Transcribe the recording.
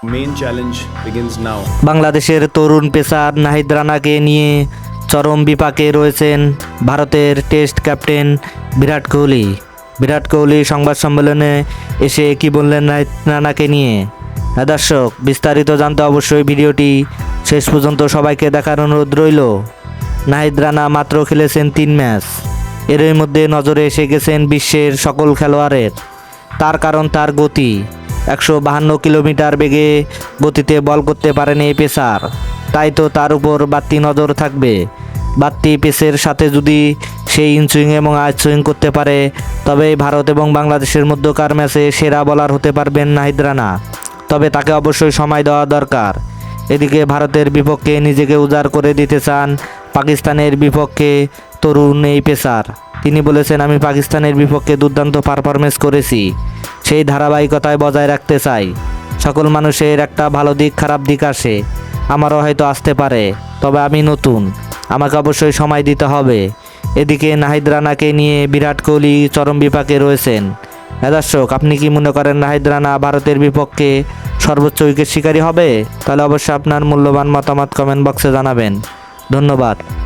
Challenge begins now. বাংলাদেশের তরুণ pacer Nahid রানাকে নিয়ে চরম বিপাকে রয়েছেন ভারতের টেস্ট ক্যাপ্টেন বিরাট কোহলি। বিরাট কোহলি সংবাদ সম্মেলনে এসে কি বললেন নাহিদ রানাকে নিয়ে? হ্যাঁ দর্শক, বিস্তারিত জানতে অবশ্যই ভিডিওটি শেষ পর্যন্ত সবাইকে দেখার অনুরোধ রইল। নাহিদ রানা মাত্র খেলেছেন তিন ম্যাচ। এরই মধ্যে নজরে এসে গেছেন বিশ্বের সকল খেলোয়াড়ের। তার কারণ তার গতি। একশো বাহান্ন কিলোমিটার বেগে গতিতে বল করতে পারেন এই পেসার। তাই তো তার উপর বাড়তি নজর থাকবে। বাড়তি পেসের সাথে যদি সেই ইনসুইং এবং আউটসুইং করতে পারে, তবে ভারত এবং বাংলাদেশের মধ্যকার ম্যাচে সেরা বলার হতে পারবেন নাহিদ রানা। তবে তাকে অবশ্যই সময় দেওয়া দরকার। এদিকে ভারতের বিপক্ষে নিজেকে উজাড় করে দিতে চান পাকিস্তানের বিপক্ষে তরুণ এই পেসার। তিনি বলেছেন, আমি পাকিস্তানের বিপক্ষে দুর্দান্ত পারফরমেন্স করেছি। সেই ধারাবাহিকতায় বজায় রাখতে চাই। সকল মানুষের একটা ভালো দিক, খারাপ দিক আসে। আমারও হয়তো আসতে পারে, তবে আমি নতুন। আমাকে অবশ্যই সময় দিতে হবে। এদিকে নাহিদ রানাকে নিয়ে বিরাট কোহলি চরম বিপাকে রয়েছেন। দর্শক, আপনি কি মনে করেন নাহিদ রানা ভারতের বিপক্ষে সর্বোচ্চ উইকেট শিকারী হবে? তাহলে অবশ্যই আপনার মূল্যবান মতামত কমেন্ট বক্সে জানাবেন। ধন্যবাদ।